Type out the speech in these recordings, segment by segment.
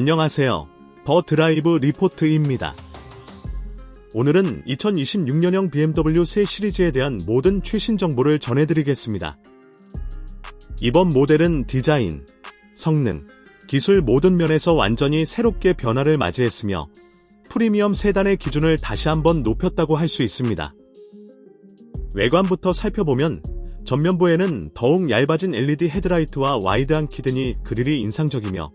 안녕하세요. 더 드라이브 리포트입니다. 오늘은 2026년형 BMW 새 시리즈에 대한 모든 최신 정보를 전해드리겠습니다. 이번 모델은 디자인, 성능, 기술 모든 면에서 완전히 새롭게 변화를 맞이했으며 프리미엄 세단의 기준을 다시 한번 높였다고 할 수 있습니다. 외관부터 살펴보면 전면부에는 더욱 얇아진 LED 헤드라이트와 와이드한 키드니 그릴이 인상적이며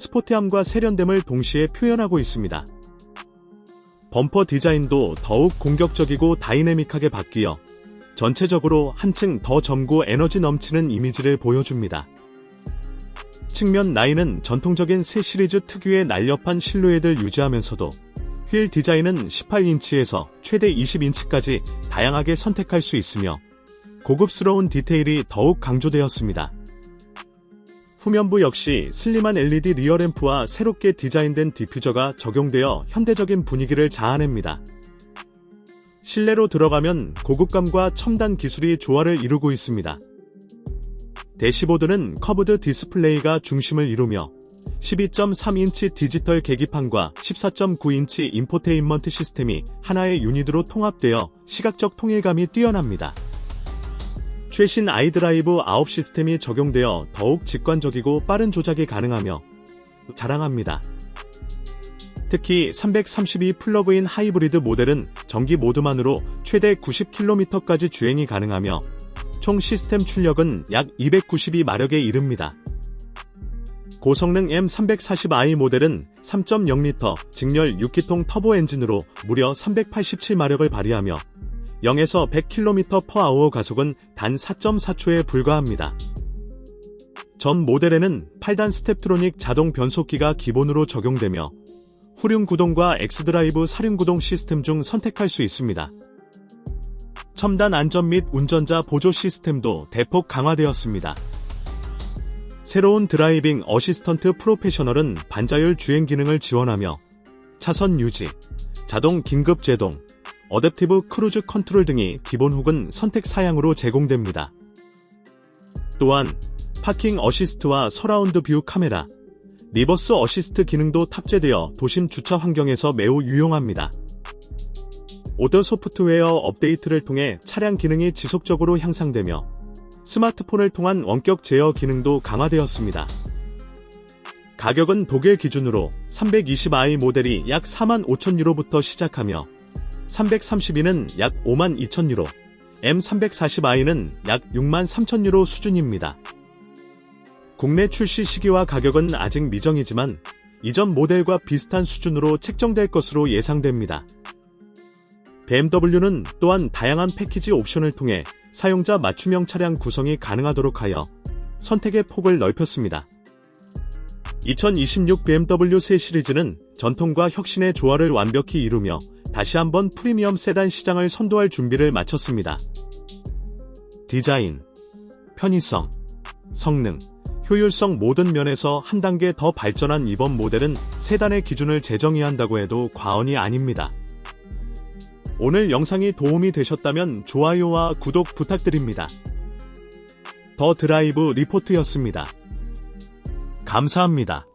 스포티함과 세련됨을 동시에 표현하고 있습니다. 범퍼 디자인도 더욱 공격적이고 다이내믹하게 바뀌어 전체적으로 한층 더 젊고 에너지 넘치는 이미지를 보여줍니다. 측면 라인은 전통적인 새 시리즈 특유의 날렵한 실루엣을 유지하면서도 휠 디자인은 18인치에서 최대 20인치까지 다양하게 선택할 수 있으며 고급스러운 디테일이 더욱 강조되었습니다. 후면부 역시 슬림한 LED 리어램프와 새롭게 디자인된 디퓨저가 적용되어 현대적인 분위기를 자아냅니다. 실내로 들어가면 고급감과 첨단 기술이 조화를 이루고 있습니다. 대시보드는 커브드 디스플레이가 중심을 이루며 12.3인치 디지털 계기판과 14.9인치 인포테인먼트 시스템이 하나의 유닛으로 통합되어 시각적 통일감이 뛰어납니다. 최신 아이드라이브 아웃 시스템이 적용되어 더욱 직관적이고 빠른 조작이 가능하며 자랑합니다. 특히 332 플러그인 하이브리드 모델은 전기 모드만으로 최대 90km까지 주행이 가능하며 총 시스템 출력은 약 292마력에 이릅니다. 고성능 M340i 모델은 3.0L 직렬 6기통 터보 엔진으로 무려 387마력을 발휘하며 0에서 100km/h 가속은 단 4.4초에 불과합니다. 전 모델에는 8단 스텝트로닉 자동 변속기가 기본으로 적용되며 후륜 구동과 엑스드라이브 사륜 구동 시스템 중 선택할 수 있습니다. 첨단 안전 및 운전자 보조 시스템도 대폭 강화되었습니다. 새로운 드라이빙 어시스턴트 프로페셔널은 반자율 주행 기능을 지원하며 차선 유지, 자동 긴급 제동, 어댑티브 크루즈 컨트롤 등이 기본 혹은 선택 사양으로 제공됩니다. 또한 파킹 어시스트와 서라운드 뷰 카메라, 리버스 어시스트 기능도 탑재되어 도심 주차 환경에서 매우 유용합니다. 오더 소프트웨어 업데이트를 통해 차량 기능이 지속적으로 향상되며 스마트폰을 통한 원격 제어 기능도 강화되었습니다. 가격은 독일 기준으로 320i 모델이 약 4만 5천 유로부터 시작하며 332는 약 5만 2천 유로, M340i는 약 6만 3천 유로 수준입니다. 국내 출시 시기와 가격은 아직 미정이지만 이전 모델과 비슷한 수준으로 책정될 것으로 예상됩니다. BMW는 또한 다양한 패키지 옵션을 통해 사용자 맞춤형 차량 구성이 가능하도록 하여 선택의 폭을 넓혔습니다. 2026 BMW 새 시리즈는 전통과 혁신의 조화를 완벽히 이루며 다시 한번 프리미엄 세단 시장을 선도할 준비를 마쳤습니다. 디자인, 편의성, 성능, 효율성 모든 면에서 한 단계 더 발전한 이번 모델은 세단의 기준을 재정의한다고 해도 과언이 아닙니다. 오늘 영상이 도움이 되셨다면 좋아요와 구독 부탁드립니다. 더 드라이브 리포트였습니다. 감사합니다.